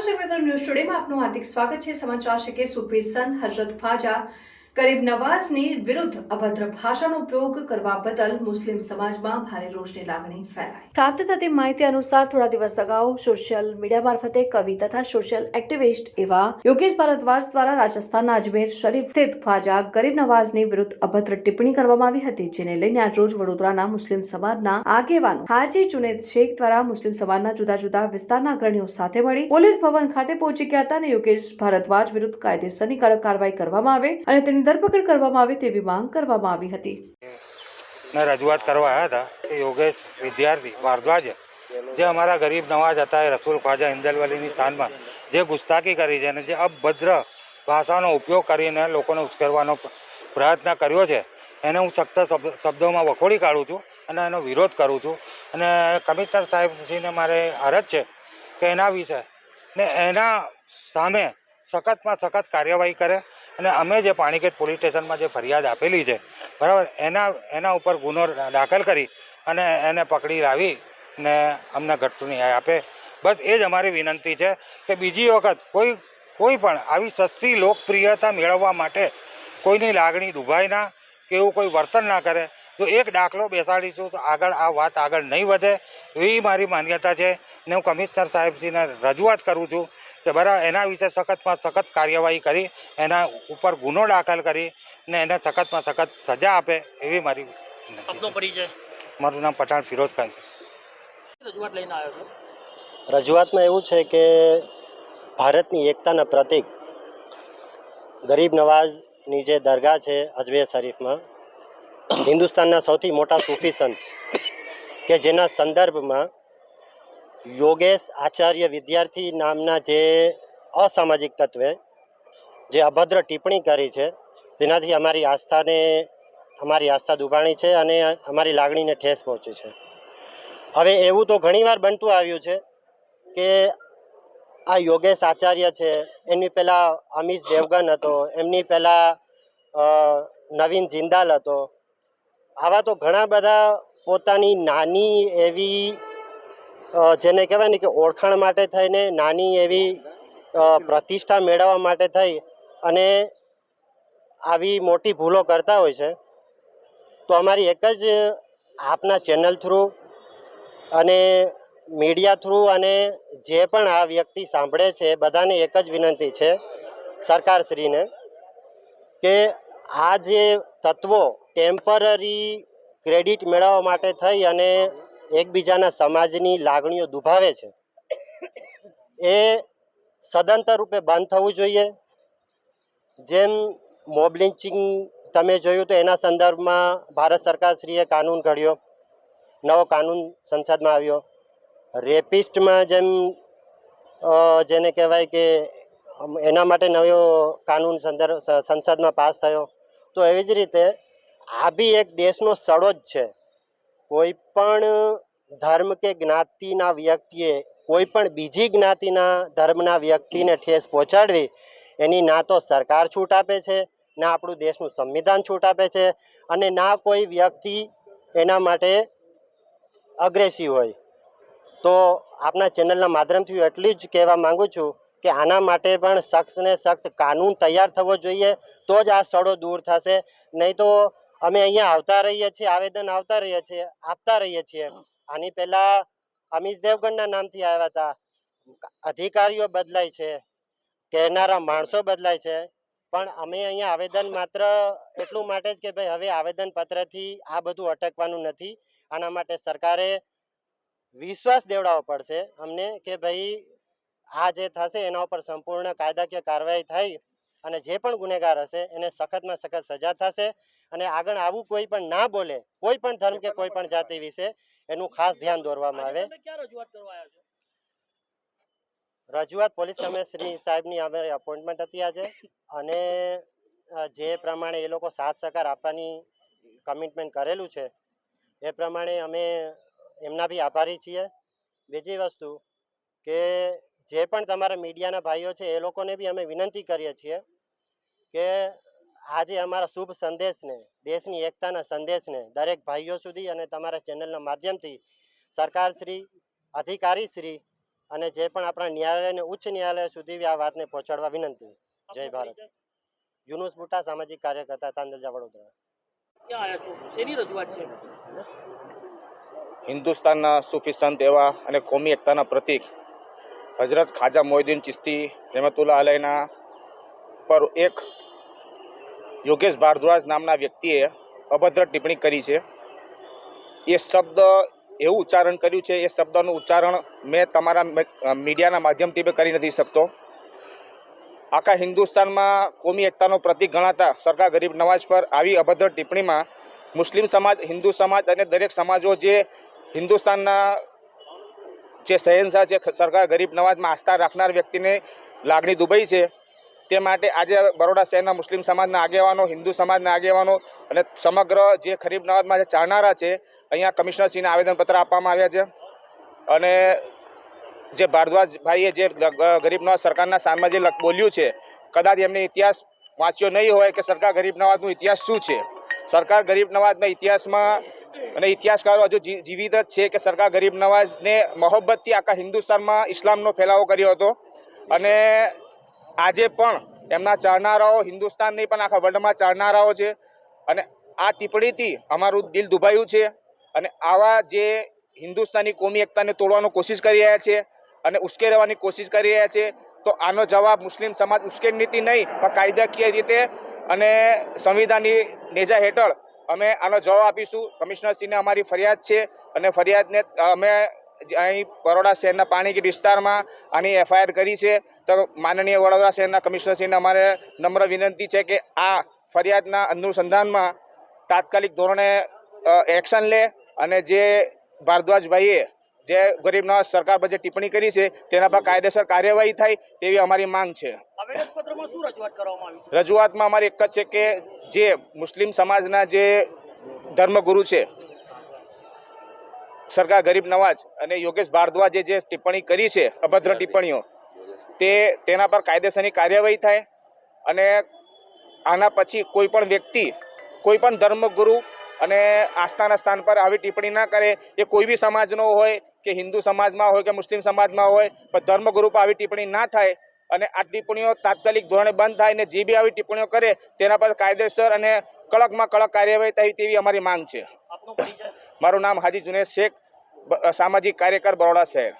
નમસ્કાર શિવદર ન્યૂઝ ટુડેમાં આપનું હાર્દિક સ્વાગત છે. સમાચાર છે કે સુફી સન હજરત ખ્વાજા ગરીબ નવાઝની વિરુદ્ધ અભદ્ર ભાષાનો ઉપયોગ કરવા બદલ મુસ્લિમ સમાજમાં ભારે રોષની લાગણી ફેલાઈ. પ્રાપ્ત થતી માહિતી અનુસાર થોડા દિવસ અગાઉ સોશિયલ મીડિયા મારફતે કવિ તથા સોશિયલ એક્ટિવિસ્ટ એવા યોગેશ ભારદ્વાજ દ્વારા રાજસ્થાનના અજમેર શરીફ સ્થિત ખ્વાજા ગરીબ નવાઝની વિરુદ્ધ અભદ્ર ટિપ્પણી કરવામાં આવી હતી, જેને લઈને આજરોજ વડોદરાના મુસ્લિમ સમાજના આગેવાનો હાજી જુનેદ શેખ દ્વારા મુસ્લિમ સમાજના જુદા જુદા વિસ્તારના અગ્રણીઓ સાથે મળી પોલીસ ભવન ખાતે પહોંચી ગયા હતા અને યોગેશ ભારદ્વાજ વિરુદ્ધ કાયદેસરની કડક કાર્યવાહી કરવામાં આવે અને તેની ધરપકડ કરવામાં આવે તેવી માંગ કરવામાં આવી હતી. ને રજૂઆત કરવા આવ્યા હતા યોગેશ વિદ્યાર્થી ભારદ્વાજ જે અમારા ગરીબ નવાજ હતા એ રસુલ ખ્વાજા ઇન્દલવલીની સ્થાનમાં જે ગુસ્તાકી કરી છે અને જે અભદ્ર ભાષાનો ઉપયોગ કરીને લોકોને ઉશ્કેરવાનો પ્રયત્ન કર્યો છે, એને હું સખ્ત શબ્દ- શબ્દોમાં વખોડી કાઢું છું અને એનો વિરોધ કરું છું. અને કમિશનર સાહેબશ્રીને મારે અરજ છે કે એના વિશે ને એના સામે સખતમાં સખત કાર્યવાહી કરે અને અમે જે પાણીગેટ પોલીસ સ્ટેશનમાં જે ફરિયાદ આપેલી છે, બરાબર, એના એના ઉપર ગુનો દાખલ કરી અને એને પકડી લાવી ને અમને ઘટતું ન્યાય આપે. બસ એ જ અમારી વિનંતી છે કે બીજી વખત કોઈ કોઈ પણ આવી સસ્તી લોકપ્રિયતા મેળવવા માટે કોઈની લાગણી ડૂબાય ના કે એવું કોઈ વર્તન ના કરે. જો એક દાખલો બેસાડીશું તો આગળ આ વાત આગળ નહીં વધે એવી મારી માન્યતા છે. ને હું કમિશનર સાહેબશ્રીને રજૂઆત કરું છું કે બરાબર એના વિશે સખતમાં સખત કાર્યવાહી કરી એના ઉપર ગુનો દાખલ કરી ને એને સખતમાં સખત સજા આપે એવી મારી છે. મારું નામ પઠાણ ફિરોજ ખાન છે. રજૂઆત લઈને આવ્યો છો? રજૂઆતમાં એવું છે કે ભારતની એકતાના પ્રતીક ગરીબ નવાઝની જે દરગાહ છે અજમેર શરીફમાં હિન્દુસ્તાનના સૌથી મોટા સૂફી સંત કે જેના સંદર્ભમાં યોગેશ આચાર્ય વિદ્યાર્થી નામના જે અસામાજિક તત્વે જે અભદ્ર ટિપ્પણી કરી છે, જેનાથી અમારી આસ્થાને, અમારી આસ્થા દુભાણી છે અને અમારી લાગણીને ઠેસ પહોંચી છે. હવે એવું તો ઘણીવાર બનતું આવ્યું છે કે આ યોગેશ આચાર્ય છે, એમની પહેલાં અમીશ દેવગન હતો, એમની પહેલાં નવીન જિંદાલ હતો આવા તો ઘણા બધા પોતાની નાની એવી જેને કહેવાય ને કે ઓળખાણ માટે થઈને નાની એવી પ્રતિષ્ઠા મેળવવા માટે થઈ અને આવી મોટી ભૂલો કરતા હોય છે. તો અમારી એક જ આપના ચેનલ થ્રુ અને મીડિયા થ્રુ અને જે પણ આ વ્યક્તિ સાંભળે છે, બધાને એક જ વિનંતી છે સરકારશ્રીને કે આ જે તત્વો ટેમ્પરરી ક્રેડિટ મેળવવા માટે થઈ અને એકબીજાના સમાજની લાગણીઓ દુભાવે છે. એ સદંતર રૂપે બંધ થવું જોઈએ. જેમ મોબ લિન્ચિંગ તમે જોયું તો એના સંદર્ભમાં ભારત સરકારશ્રીએ કાનૂન ઘડ્યો, નવો કાનૂન સંસદમાં આવ્યો. રેપિસ્ટમાં જેમ જેને કહેવાય કે એના માટે નવો કાનૂન સંદર્ભ સંસદમાં પાસ થયો. તો એવી જ રીતે આ બી એક દેશનો સડો જ છે. કોઈ પણ ધર્મ કે જ્ઞાતિના વ્યક્તિએ કોઈ પણ બીજી જ્ઞાતિના ધર્મના વ્યક્તિને ઠેસ પહોંચાડવી, એની ના તો સરકાર છૂટ આપે છે, ના આપણું દેશનું સંવિધાન છૂટ આપે છે અને ના કોઈ વ્યક્તિ એના માટે અગ્રેસિવ હોય. તો આપના ચેનલના માધ્યમથી હું એટલી જ કહેવા માંગુ છું કે આના માટે પણ સખ્ત ને સખ્ત કાનૂન તૈયાર થવો જોઈએ, તો જ આ સ્થળો દૂર થશે. નહીં તો અમે અહીંયા આવતા રહીએ છીએ, આવેદન આવતા રહીએ છીએ, આપતા રહીએ છીએ. આની પહેલાં અમીશ દેવગણના નામથી આવ્યા હતા. અધિકારીઓ બદલાય છે, કહેનારા માણસો બદલાય છે, પણ અમે અહીંયા આવેદન માત્ર એટલું માટે જ કે ભાઈ હવે આવેદન પત્રથી આ બધું અટકવાનું નથી. આના માટે સરકારે વિશ્વાસ દેવડાવવો પડશે અમને કે ભાઈ આ જે થશે એના ઉપર સંપૂર્ણ કાયદાકીય કાર્યવાહી થઈ અને જે પણ ગુનેગાર હશે એને સખતમાં સખત સજા થશે અને આગળ આવું કોઈ પણ ના બોલે કોઈ પણ ધર્મ કે કોઈ પણ જાતિ વિશે એનું ખાસ ધ્યાન દોરવામાં આવે. રજૂઆત પોલીસ કમિશનર સાહેબની અમારી અપોઇન્ટમેન્ટ હતી આજે અને જે પ્રમાણે એ લોકો સાથ સહકાર આપવાની કમિટમેન્ટ કરેલું છે એ પ્રમાણે અમે એમના બી આભારી છીએ. બીજી વસ્તુ કે જે પણ તમારા મીડિયાના ભાઈઓ છે એ લોકોને બી અમે વિનંતી કરીએ છીએ કે આજે અમારા શુભ સંદેશને દેશની એકતાના સંદેશને દરેક ભાઈઓ સુધી અને તમારા ચેનલના માધ્યમથી સરકારશ્રી અધિકારીશ્રી અને જે પણ આપણા ન્યાયાલય અને ઉચ્ચ ન્યાયાલય સુધી આ વાતને પહોંચાડવા વિનંતી. જય ભારત. યુનુસ બુટા સામાજિક કાર્યકર્તા તાંદલજા વડોદરા. હિન્દુસ્તાનના સુફી સંત એવા અને કોમી એકતાના પ્રતીક હજરત ખાજા મોહિદ્દીન ચિસ્તી રહેમતુલ્લા અલયના પર એક યોગેશ ભારદ્વાજ નામના વ્યક્તિએ અભદ્ર ટિપ્પણી કરી છે. એ શબ્દ એવું ઉચ્ચારણ કર્યું છે. એ શબ્દનું ઉચ્ચારણ મેં તમારા મીડિયાના માધ્યમથી મેં કરી નથી શકતો. આખા હિન્દુસ્તાનમાં કોમી એકતાનો પ્રતિક ગણાતા સરકાર ગરીબ નવાજ પર આવી અભદ્ર ટિપ્પણીમાં મુસ્લિમ સમાજ, હિન્દુ સમાજ અને દરેક સમાજો જે હિન્દુસ્તાનના જે શહેનશાહ છે, સરકાર ગરીબ નવાજમાં આસ્થા રાખનાર વ્યક્તિને લાગણી દુબઈ છે, તે માટે આજે બરોડા શહેરના મુસ્લિમ સમાજના આગેવાનો, હિન્દુ સમાજના આગેવાનો અને સમગ્ર જે ખરીફ નવાજમાં જે ચાલનારા છે, અહીંયા કમિશનરશ્રીને આવેદનપત્ર આપવામાં આવ્યા છે. અને જે ભારદ્વાજ ભાઈએ જે ગરીબ નવાજ સરકારના સામમાં જે બોલ્યું છે, કદાચ એમને ઇતિહાસ વાંચ્યો નહીં હોય કે સરકાર ગરીબ નવાજનો ઇતિહાસ શું છે? સરકાર ગરીબ નવાજના ઇતિહાસમાં અને ઇતિહાસકારો હજુ જીવિત જ છે કે સરકાર ગરીબ નવાજને મોહબ્બતથી આખા હિન્દુસ્તાનમાં ઇસ્લામનો ફેલાવો કર્યો હતો. અને આજે પણ એમના ચાળનારાઓ હિન્દુસ્તાન નહીં, પણ આખા વર્લ્ડમાં ચાળનારાઓ છે. અને આ ટિપ્પણીથી અમારું દિલ દુભાયું છે. અને આવા જે હિન્દુસ્તાની કોમી એકતાને તોડવાનો કોશિશ કરી રહ્યા છે અને ઉશ્કેરવાની કોશિશ કરી રહ્યા છે, તો આનો જવાબ મુસ્લિમ સમાજ ઉશ્કેરનીતિ નહીં, પણ કાયદાકીય રીતે અને સંવિધાનની નેજા હેઠળ અમે આનો જવાબ આપીશું. કમિશનરશ્રીને અમારી ફરિયાદ છે અને ફરિયાદને અમે અહીં બરોડા શહેરના પાણીગીર વિસ્તારમાં આની એફઆઈઆર કરી છે. તો માનનીય વડોદરા શહેરના કમિશનરશ્રીને અમારે નમ્ર વિનંતી છે કે આ ફરિયાદના અનુસંધાનમાં તાત્કાલિક ધોરણે એક્શન લે અને જે ભારદ્વાજભાઈએ જે ગરીબ નવાજ સરકાર પર જે ટિપ્પણી કરી છે તેના પર કાયદેસર કાર્યવાહી થાય તેવી અમારી માંગ છે. રજૂઆતમાં અમારી એક જ છે કે જે મુસ્લિમ સમાજના જે ધર્મગુરુ છે સરકાર ગરીબ નવાજ અને યોગેશ ભારદ્વાજે જે ટિપ્પણી કરી છે અભદ્ર ટિપ્પણીઓ તે તેના પર કાયદેસરની કાર્યવાહી થાય અને આના પછી કોઈ પણ વ્યક્તિ કોઈ પણ ધર્મગુરુ અને આસ્થાના સ્થાન પર આવી ટિપ્પણી ના કરે એ કોઈ બી સમાજનો હોય કે હિન્દુ સમાજમાં હોય કે મુસ્લિમ સમાજમાં હોય પણ ધર્મગુરુ પર આવી ટિપ્પણી ના થાય અને આ ટિપ્પણીઓ તાત્કાલિક ધોરણે બંધ થાય ને જે બી આવી ટિપ્પણીઓ કરે તેના પર કાયદેસર અને કડકમાં કડક કાર્યવાહી થાય તેવી અમારી માંગ છે. મારું નામ હાજી જુનેદ શેખ સામાજિક કાર્યકર બરોડા શહેર.